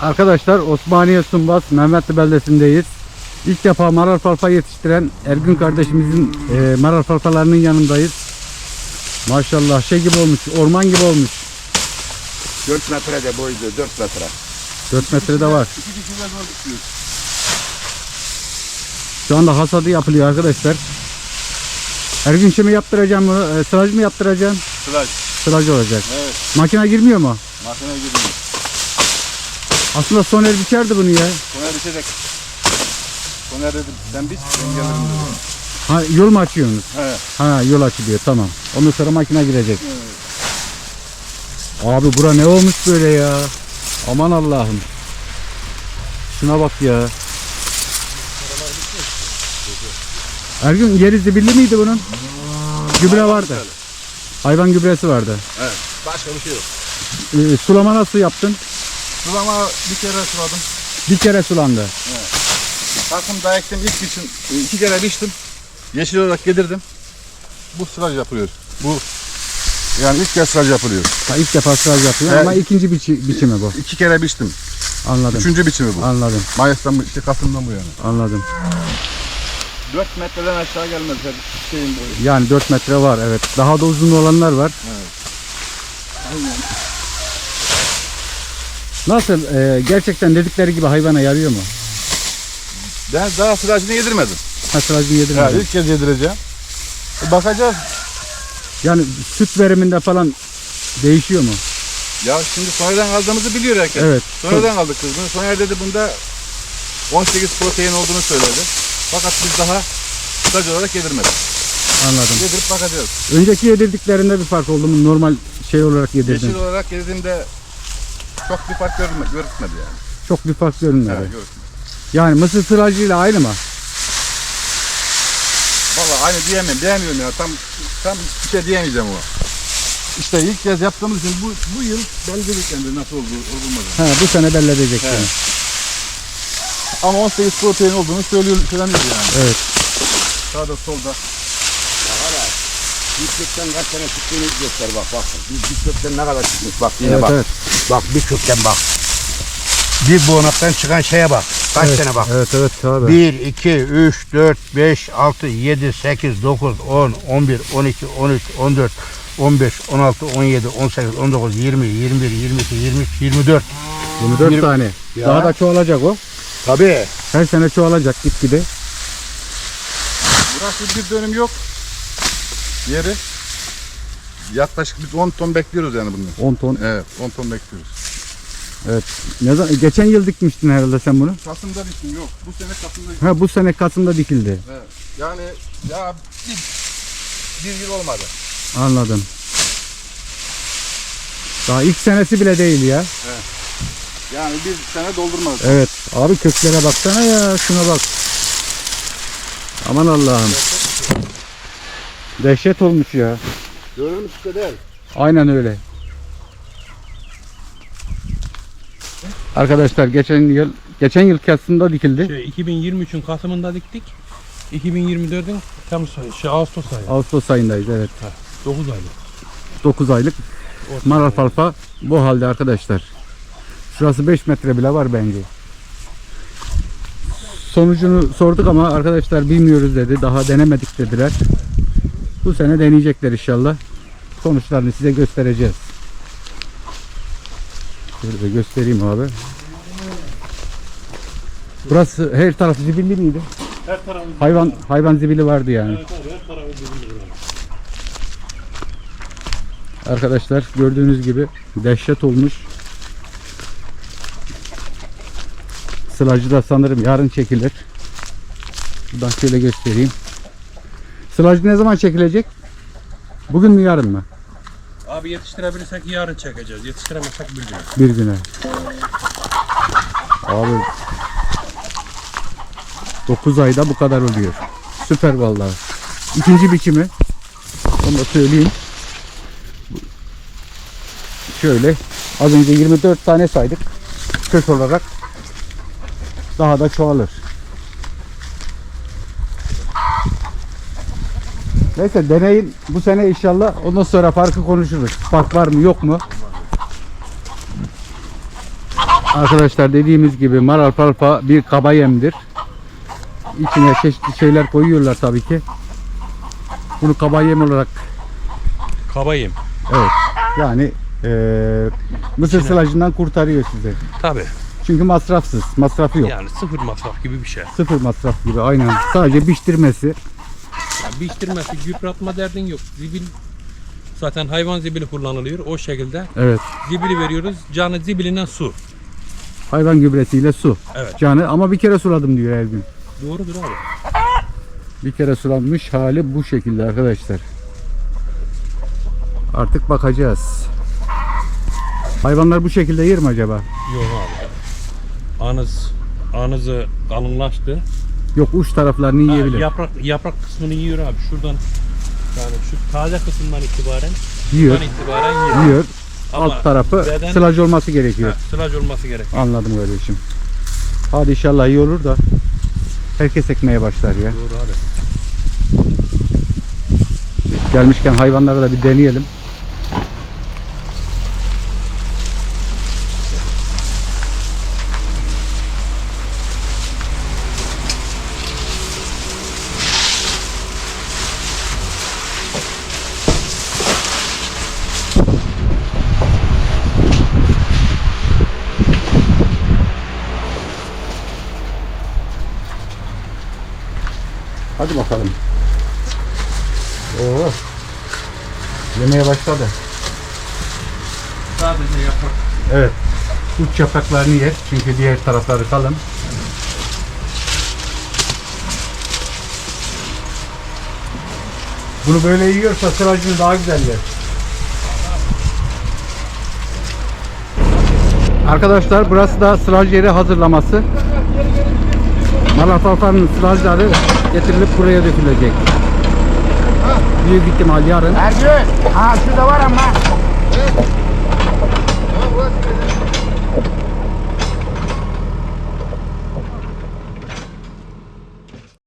Arkadaşlar Osmaniye Sumbas Mehmetli beldesindeyiz. İlk defa maral falfa yetiştiren Ergün kardeşimizin e, maral falfalarının yanındayız. Maşallah şey gibi olmuş, orman gibi olmuş. 4 metre de boydu 4 metre. 4 metrede var. İki kişiyle zor tutuyoruz. Şu anda hasadı yapılıyor arkadaşlar. Ergün şimdi yaptıracağım bunu. E, sılaj mı yaptıracaksın? Sılaç. Sılaj olacak. Evet. Makine girmiyor mu? Makine gidiyor. Aslında Soner biçerdi bunu ya. Soner bitecek. Soner dedim sen bit ben gelirim dedi. Ha, yol mu açıyorsunuz? He. Ha yol açılıyor tamam. Ondan sonra makine girecek. Abi bura ne olmuş böyle ya? Aman Allah'ım. Şuna bak ya. Ergün yeri zibilli miydi bunun? Gübre vardı. Hayvan gübresi vardı. Evet. Başka bir şey yok. Ee, sulama nasıl yaptın? Sulama bir kere suladım. Bir kere sulandı. Takımda ektim ilk biçim iki kere biçtim. Yeşil olarak yedirdim. Bu sılaj yapılıyor. Bu yani ilk kez sılaj yapılıyor. Ha, ilk defa sılaj yapıyor Evet. ama ikinci biçi, biçimi bu. İki kere biçtim. Anladım. Üçüncü biçimi bu. Anladım. Mayıs'tan bu işte Kasım'dan bu yani. Anladım. 4 metreden aşağı gelmez her şeyin boyu. Yani 4 metre var evet. Daha da uzun olanlar var. Nasıl? Ee, gerçekten dedikleri gibi hayvana yarıyor mu? Ben daha sılajını yedirmedim. Ha sılajını Ya, yedirmedin. ilk kez yedireceğim. E, bakacağız. Yani süt veriminde falan değişiyor mu? Ya şimdi sonradan aldığımızı biliyor herkes. Evet. Sonradan aldık kız bunu. Soner dedi bunda 18 protein olduğunu söyledi. Fakat biz daha staj olarak yedirmedik. Anladım. Yedirip bakacağız. Önceki yedirdiklerinde bir fark oldu mu? Normal şey olarak yedirdin. Yeşil olarak yedirdiğimde çok bir fark görünme, görünmedi yani. Çok bir fark görünmedi. Evet, görünmedi. Yani mısır sılajıyla aynı mı? Vallahi aynı diyemem, diyemiyorum ya. Tam tam bir şey diyemeyeceğim o. İşte ilk kez yaptığımız için bu, bu yıl belirledik yani nasıl oldu, olmadı. Ha, bu sene belli edecek. Evet. yani. Ama 18 protein olduğunu söylüyor, söyleniyor yani. Evet. Sağda solda. Bir kökten kaç tane çıktığını göster bak bak. Bir, bir kökten ne kadar çıkmış bak yine Evet, bak. evet. Bak bir kökten bak. Bir buğanaktan çıkan şeye bak. Kaç evet. tane bak. Evet evet tabii. 1, 2, 3, 4, 5, 6, 7, 8, 9, 10, 11, 12, 13, 14, 15, 16, 17, 18, 19, 20, 21, 22, 23, 24. 24 Yirmi- tane. Ya. Daha da çoğalacak o. Tabii. Her sene çoğalacak gitgide. Burası bir dönüm yok. Yeri. Yaklaşık biz 10 ton bekliyoruz yani bundan. 10 ton. Evet 10 ton bekliyoruz. Evet. Ne zaman, geçen yıl dikmiştin herhalde sen bunu. Kasım'da biçim yok. Bu sene Kasım'da biçim. Ha bu sene Kasım'da dikildi. Evet. Yani ya bir, bir yıl olmadı. Anladım. Daha ilk senesi bile değil ya. Yani bir sene doldurmadı. Evet. Abi köklere baksana ya. Şuna bak. Aman Allah'ım. Dehşet olmuş ya. Görür müsün değil? Aynen öyle. Arkadaşlar geçen yıl geçen yıl Kasım'da dikildi. Şey, 2023'ün Kasım'ında diktik. 2024'ün Temmuz ayı, şey, Ağustos ayı. Ağustos ayındayız evet. 9 aylık. 9 aylık maral falfa bu halde arkadaşlar. Şurası 5 metre bile var bence. Sonucunu sorduk ama arkadaşlar bilmiyoruz dedi. Daha denemedik dediler. Bu sene deneyecekler inşallah. Sonuçlarını size göstereceğiz. Şöyle de göstereyim abi. Burası her tarafı zibilli miydi? Her tarafı Hayvan hayvan zibili vardı yani. Evet, abi, her tarafı dibinde. Arkadaşlar gördüğünüz gibi dehşet olmuş. Sılacı da sanırım yarın çekilir. Buradan şöyle göstereyim. Sılacı ne zaman çekilecek? Bugün mü yarın mı? Abi yetiştirebilirsek yarın çekeceğiz. Yetiştiremezsek bir gün. Bir güne. Abi 9 ayda bu kadar oluyor. Süper vallahi. İkinci biçimi. Onu da söyleyeyim. Şöyle az önce 24 tane saydık. Kök olarak daha da çoğalır. Neyse deneyin bu sene inşallah ondan sonra farkı konuşuruz. Fark var mı yok mu? Arkadaşlar dediğimiz gibi maral palpa bir kaba yemdir. İçine çeşitli şeyler koyuyorlar tabii ki. Bunu kaba yem olarak Kabayım. evet yani eee mısır İçine- sılacından kurtarıyor sizi. Tabi. Çünkü masrafsız. Masrafı yok. Yani sıfır masraf gibi bir şey. Sıfır masraf gibi aynen. Sadece biçtirmesi. Biçtirmesi, gübratma derdin yok. Zibil zaten hayvan zibili kullanılıyor. O şekilde Evet. zibili veriyoruz. Canı zibilinden su. Hayvan gübresiyle su. Evet. Canı ama bir kere suladım diyor her gün. Doğrudur abi. Bir kere sulanmış hali bu şekilde arkadaşlar. Artık bakacağız. Hayvanlar bu şekilde yer mi acaba? Yok abi. Anız anızı kalınlaştı. Yok uç taraflarını yiyebilir. yaprak yaprak kısmını yiyor abi. Şuradan yani şu taze kısımdan itibaren Yiyor. itibaren yiyor. Yiyor. Ama Alt tarafı beden- sılaj olması gerekiyor. Ha, sılaj olması gerek. Anladım kardeşim. Hadi inşallah iyi olur da herkes ekmeye başlar ya. Doğru abi. Gelmişken hayvanları da bir deneyelim. Hadi bakalım. Oo. Yemeye başladı. Sadece yaprak. Evet. Uç yapraklarını yer çünkü diğer tarafları kalın. Bunu böyle yiyorsa sıracını daha güzel yer. Arkadaşlar burası da sıraj yeri hazırlaması. Malafalfanın sırajları getirilip buraya dökülecek. Büyük ihtimal yarın Ergün. Ha şurada var ama. Tamam burası